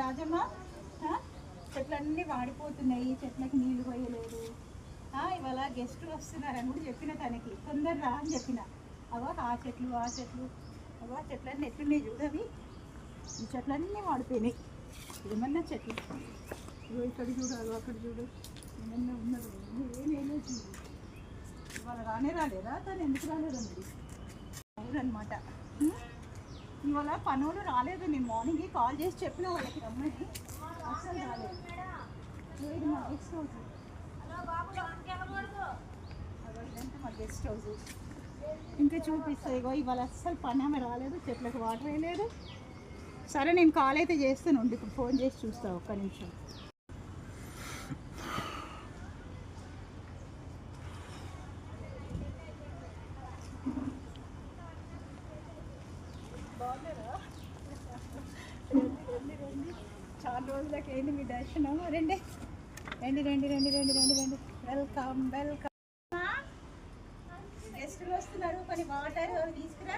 రాజమ్మ? చెట్లన్నీ వాడిపోతున్నాయి చెట్లకి నీళ్ళు పోయలేదు. ఇవాళ గెస్టులు వస్తున్నారని కూడా చెప్పిన తనకి. తొందర రా అని చెప్పిన. అవో ఆ చెట్లు ఆ చెట్లు. అవో చెట్లన్నీ ఎట్లున్నాయి చూడవి? ఈ చెట్లన్నీ వాడిపోయినాయి. ఏమన్నా చెట్లు? ఇగో ఇక్కడ చూడు అదో అక్కడ చూడు. ఏమన్నా ఉన్నది? ఏమేమో చూడు ఇవాళ రానే రాలేదా? తను ఎందుకు రాలేదండి అవునమాట ఇవాళ పనులు రాలేదు. నేను మార్నింగ్ కాల్ చేసి చెప్పిన వాళ్ళకి రమ్మని. అసలు రాలేదు. మా గెస్ట్ హౌస్. మా గెస్ట్ హౌస్. ఇంకా చూపిస్తాయి ఇగో ఇవాళ అస్సలు పని ఆమె రాలేదు చెట్లకు వాటర్ వేయలేదు సరే నేను కాల్ అయితే చేస్తాను ఇప్పుడు ఫోన్ చేసి చూస్తా ఒక్క నిమిషం. బాగున్నారా? రండి రండి చాలా రోజులకి మీ దర్శనం. రండి. రండి రండి రండి రండి రండి రండి. వెల్కమ్ వెల్కమ్ గెస్టులు వస్తున్నారు కొన్ని వాటర్ తీసుకురా.